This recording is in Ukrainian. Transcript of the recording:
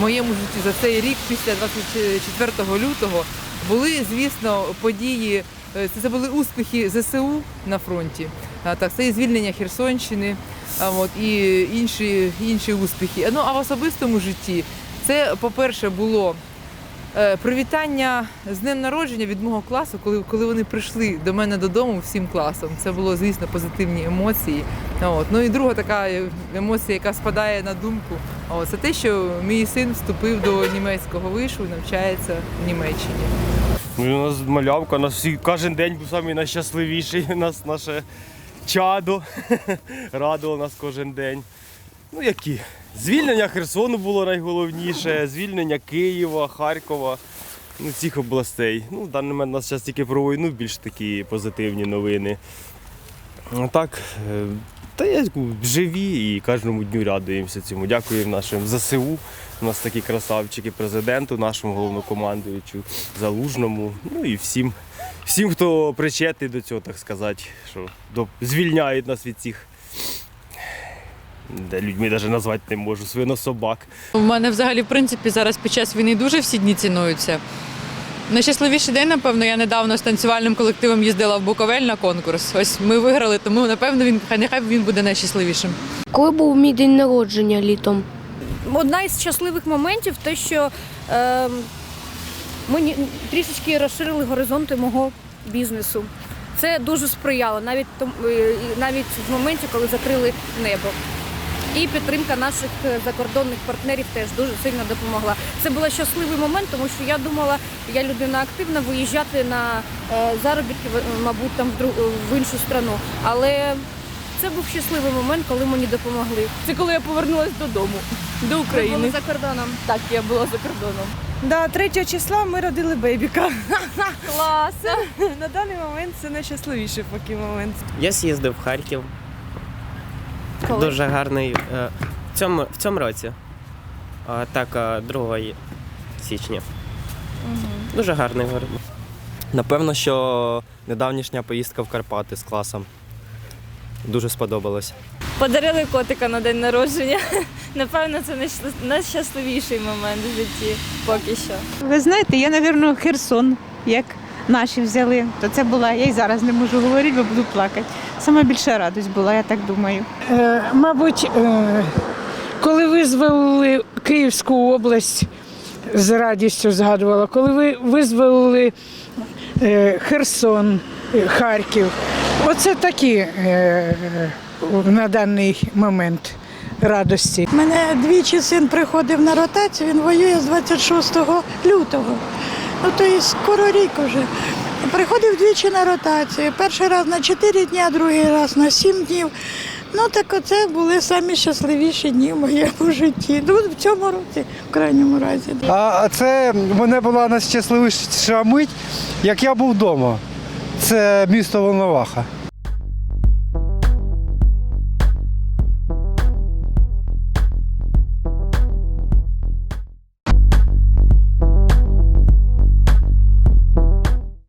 моєму житті за цей рік після 24 лютого були, звісно, події. е, Це були успіхи ЗСУ на фронті. А, Так, це і звільнення Херсонщини, от, і інші, інші успіхи. Ну а в особистому житті це, по-перше, було привітання з днем народження від мого класу, коли, коли вони прийшли до мене додому всім класом. Це було, звісно, позитивні емоції. От. Ну і друга така е, емоція, яка спадає на думку, це те, що мій син вступив до німецького вишу і навчається в Німеччині. Ну, у нас малявка, у нас всі кожен день був самий найщасливіший. У нас наше чадо радувало нас кожен день. Ну які? Звільнення Херсону було найголовніше, звільнення Києва, Харкова, ну, цих областей. Ну, в даний момент у нас зараз тільки про війну більш такі позитивні новини. А так, е, та я живі і кожному дню радуємося цьому. Дякуємо нашим ЗСУ. У нас такі красавчики, президенту, нашому головнокомандуючу, залужному, ну і всім, всім, хто причетний до цього, так сказати, що звільняють нас від цих. Де людьми навіть назвати не можу, свинособак. У мене взагалі, в принципі, зараз під час війни дуже всі дні цінуються. Найщасливіший день, напевно, я недавно з танцювальним колективом їздила в Буковель на конкурс. Ось ми виграли, тому напевно він хай нехай він буде найщасливішим. Коли був мій день народження літом? Одна із щасливих моментів те, що е, ми трішечки розширили горизонти мого бізнесу. Це дуже сприяло, навіть е, навіть в моменті, коли закрили небо. І підтримка наших е, закордонних партнерів теж дуже сильно допомогла. Це був щасливий момент, тому що я думала, я людина активна, виїжджати на е, заробітки, мабуть, там в, іншу страну. Але це був щасливий момент, коли мені допомогли. Це коли я повернулася додому, до Ви були України. за кордоном. Так, я була за кордоном. Да, 3 числа ми родили бейбіка. Клас! На даний момент це найщасливіший поки момент. Я з'їздив в Харків. Коли? Дуже гарний. е, В цьому, в цьому році. А, так, е, 2 січня. Дуже гарний город. Напевно, що недавнішня поїздка в Карпати з класом. Дуже сподобалось. Подарили котика на день народження. Напевно, це найщас- найщасливіший момент в житті поки що. Ви знаєте, я, напевно, Херсон, як наші взяли, то це була, я й зараз не можу говорити, бо буду плакати. Саме більша радість була, я так думаю. Е, Мабуть, е, коли визволили Київську область, з радістю згадувала, коли ви визволили е, Херсон, е, Харків, оце такі е, на даний момент радості. Мене двічі син приходив на ротацію, він воює з 26 лютого. Ну, то є скоро рік уже. Приходив двічі на ротацію. Перший раз на 4 дні, а другий раз на 7 днів. Ну так оце були самі щасливіші дні в моєму житті. Ну, в цьому році, в крайньому разі. А це мене була найщасливіша мить, як я був вдома. Це місто Волноваха.